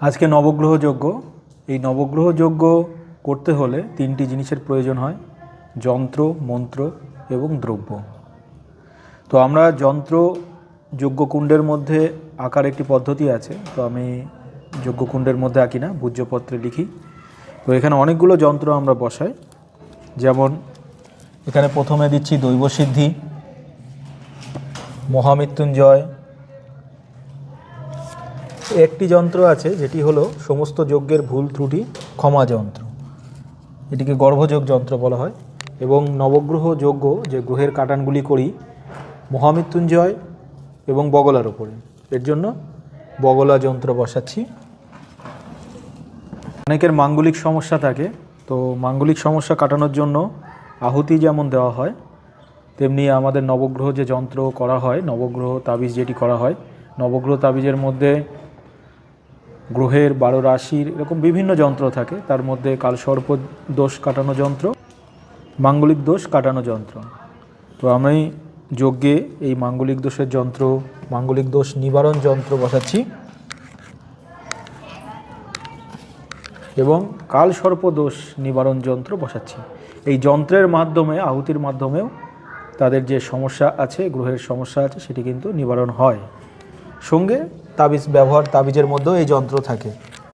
আজকে নবগ্রহ যজ্ঞ এই নবগ্রহ যজ্ঞ করতে হলে তিনটি জিনিসের প্রয়োজন হয়, যন্ত্র, মন্ত্র এবং দ্রব্য। তো আমরা যন্ত্র যজ্ঞকুণ্ডের মধ্যে আঁকার একটি পদ্ধতি আছে, তো আমি যজ্ঞকুণ্ডের মধ্যে আঁকি না ভূজ্যপত্রে লিখি। তো এখানে অনেকগুলো যন্ত্র আমরা বসাই। যেমন, এখানে প্রথমে দিচ্ছি দৈবসিদ্ধি, মহামৃত্যুঞ্জয় একটি যন্ত্র আছে, যেটি হলো সমস্ত যজ্ঞের ভুল ত্রুটি ক্ষমা যন্ত্র। এটিকে গর্ভযোগ যন্ত্র বলা হয় এবং নবগ্রহ যজ্ঞ যে গ্রহের কাটানগুলি করি, মহামৃত্যুঞ্জয় এবং বগলার ওপরে এর জন্য বগলা যন্ত্র বসাচ্ছি। অনেকের মাঙ্গলিক সমস্যা থাকে, তো মাঙ্গলিক সমস্যা কাটানোর জন্য আহুতি যেমন দেওয়া হয়, তেমনি আমাদের নবগ্রহ যে যন্ত্র করা হয়, নবগ্রহ তাবিজ যেটি করা হয়, নবগ্রহ তাবিজের মধ্যে গ্রহের বারো রাশির এরকম বিভিন্ন যন্ত্র থাকে। তার মধ্যে কালসর্প দোষ কাটানো যন্ত্র, মাঙ্গলিক দোষ কাটানো যন্ত্র। তো আমি যজ্ঞে এই মাঙ্গলিক দোষের যন্ত্র, মাঙ্গলিক দোষ নিবারণ যন্ত্র বসাচ্ছি। এবং কালসর্প দোষ নিবারণ যন্ত্র বসাচ্ছি। এই যন্ত্রের মাধ্যমে, আহুতির মাধ্যমেও তাদের যে সমস্যা আছে, গ্রহের সমস্যা আছে, সেটি কিন্তু নিবারণ হয়। সঙ্গে তাবিজ ব্যবহার তাবিজের মধ্যেও এই যন্ত্র থাকে।